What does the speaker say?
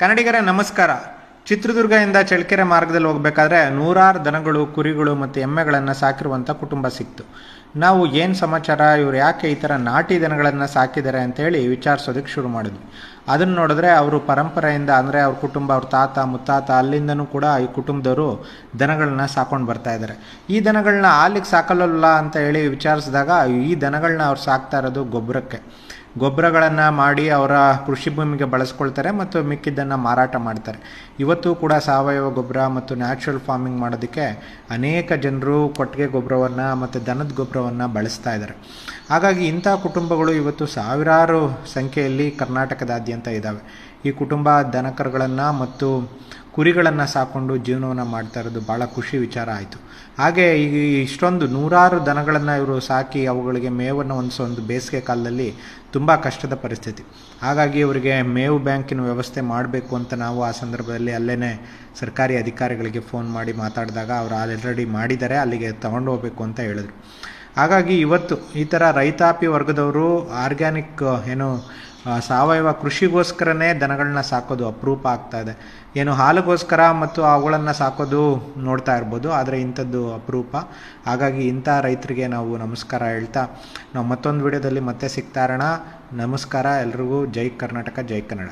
ಕನ್ನಡಿಗರ ನಮಸ್ಕಾರ. ಚಿತ್ರದುರ್ಗದಿಂದ ಚಳ್ಳಕೆರೆ ಮಾರ್ಗದಲ್ಲಿ ಹೋಗಬೇಕಾದ್ರೆ ನೂರಾರು ದನಗಳು ಕುರಿಗಳು ಮತ್ತು ಎಮ್ಮೆಗಳನ್ನು ಸಾಕಿರುವಂಥ ಕುಟುಂಬ ಸಿಕ್ತು. ನಾವು ಏನು ಸಮಾಚಾರ, ಇವ್ರು ಯಾಕೆ ಈ ಥರ ನಾಟಿ ದನಗಳನ್ನು ಸಾಕಿದ್ದಾರೆ ಅಂತೇಳಿ ವಿಚಾರಿಸೋದಕ್ಕೆ ಶುರು ಮಾಡಿದ್ವಿ. ಅದನ್ನು ನೋಡಿದ್ರೆ ಅವರು ಪರಂಪರೆಯಿಂದ, ಅಂದರೆ ಅವ್ರ ಕುಟುಂಬ, ಅವ್ರ ತಾತ, ಮುತ್ತಾತ, ಅಲ್ಲಿಂದನೂ ಕೂಡ ಈ ಕುಟುಂಬದವರು ದನಗಳನ್ನ ಸಾಕೊಂಡು ಬರ್ತಾ ಇದ್ದಾರೆ ಈ ದನಗಳನ್ನ ಹಾಲಿಗೆ ಸಾಕಲ್ಲ ಅಂತ ಹೇಳಿ ವಿಚಾರಿಸಿದಾಗ ಈ ದನಗಳನ್ನ ಅವ್ರು ಸಾಕ್ತಾ ಇರೋದು ಗೊಬ್ಬರಕ್ಕೆ ಗೊಬ್ಬರಗಳನ್ನು ಮಾಡಿ ಅವರ ಕೃಷಿ ಭೂಮಿಗೆ ಬಳಸ್ಕೊಳ್ತಾರೆ ಮತ್ತು ಮಿಕ್ಕಿದ್ದನ್ನು ಮಾರಾಟ ಮಾಡ್ತಾರೆ. ಇವತ್ತು ಕೂಡ ಸಾವಯವ ಗೊಬ್ಬರ ಮತ್ತು ನ್ಯಾಚುರಲ್ ಫಾರ್ಮಿಂಗ್ ಮಾಡೋದಕ್ಕೆ ಅನೇಕ ಜನರು ಕೊಟ್ಟಿಗೆ ಗೊಬ್ಬರವನ್ನು ಮತ್ತು ದನದ ಗೊಬ್ಬರವನ್ನು ಬಳಸ್ತಾ ಇದ್ದಾರೆ. ಹಾಗಾಗಿ ಇಂಥ ಕುಟುಂಬಗಳು ಇವತ್ತು ಸಾವಿರಾರು ಸಂಖ್ಯೆಯಲ್ಲಿ ಕರ್ನಾಟಕದಾದ್ಯಂತ ಇದ್ದಾವೆ ಈ ಕುಟುಂಬ ದನಕರುಗಳನ್ನು ಮತ್ತು ಕುರಿಗಳನ್ನು ಸಾಕೊಂಡು ಜೀವನವನ್ನು ಮಾಡ್ತಾ ಇರೋದು ಭಾಳ ಖುಷಿ ವಿಚಾರ ಆಯಿತು. ಹಾಗೆ ಈ ಇಷ್ಟೊಂದು ನೂರಾರು ದನಗಳನ್ನು ಇವರು ಸಾಕಿ ಅವುಗಳಿಗೆ ಮೇವನ್ನು ಹೊಂದಿಸೋ ಒಂದು ಬೇಸಿಗೆ ಕಾಲದಲ್ಲಿ ತುಂಬ ಕಷ್ಟದ ಪರಿಸ್ಥಿತಿ. ಹಾಗಾಗಿ ಇವರಿಗೆ ಮೇವು ಬ್ಯಾಂಕಿನ ವ್ಯವಸ್ಥೆ ಮಾಡಬೇಕು ಅಂತ ನಾವು ಆ ಸಂದರ್ಭದಲ್ಲಿ ಅಲ್ಲೇ ಸರ್ಕಾರಿ ಅಧಿಕಾರಿಗಳಿಗೆ ಫೋನ್ ಮಾಡಿ ಮಾತಾಡಿದಾಗ ಅವರು ಆಲ್ರೆಡಿ ಮಾಡಿದ್ದಾರೆ, ಅಲ್ಲಿಗೆ ತಗೊಂಡು ಹೋಗಬೇಕು ಅಂತ ಹೇಳಿದ್ರು. ಹಾಗಾಗಿ ಇವತ್ತು ಈ ಥರ ರೈತಾಪಿ ವರ್ಗದವರು ಆರ್ಗ್ಯಾನಿಕ್, ಏನು ಸಾವಯವ ಕೃಷಿಗೋಸ್ಕರನೇ ದನಗಳನ್ನ ಸಾಕೋದು ಅಪರೂಪ ಆಗ್ತಾ ಇದೆ. ಏನು ಹಾಲಿಗೋಸ್ಕರ ಮತ್ತು ಅವುಗಳನ್ನು ಸಾಕೋದು ನೋಡ್ತಾ ಇರ್ಬೋದು, ಆದರೆ ಇಂಥದ್ದು ಅಪರೂಪ. ಹಾಗಾಗಿ ಇಂಥ ರೈತರಿಗೆ ನಾವು ನಮಸ್ಕಾರ ಹೇಳ್ತಾ, ನಾವು ಮತ್ತೊಂದು ವಿಡಿಯೋದಲ್ಲಿ ಮತ್ತೆ ಸಿಗ್ತಾ ಇರೋಣ. ನಮಸ್ಕಾರ ಎಲ್ರಿಗೂ. ಜೈ ಕರ್ನಾಟಕ, ಜೈ ಕನ್ನಡ.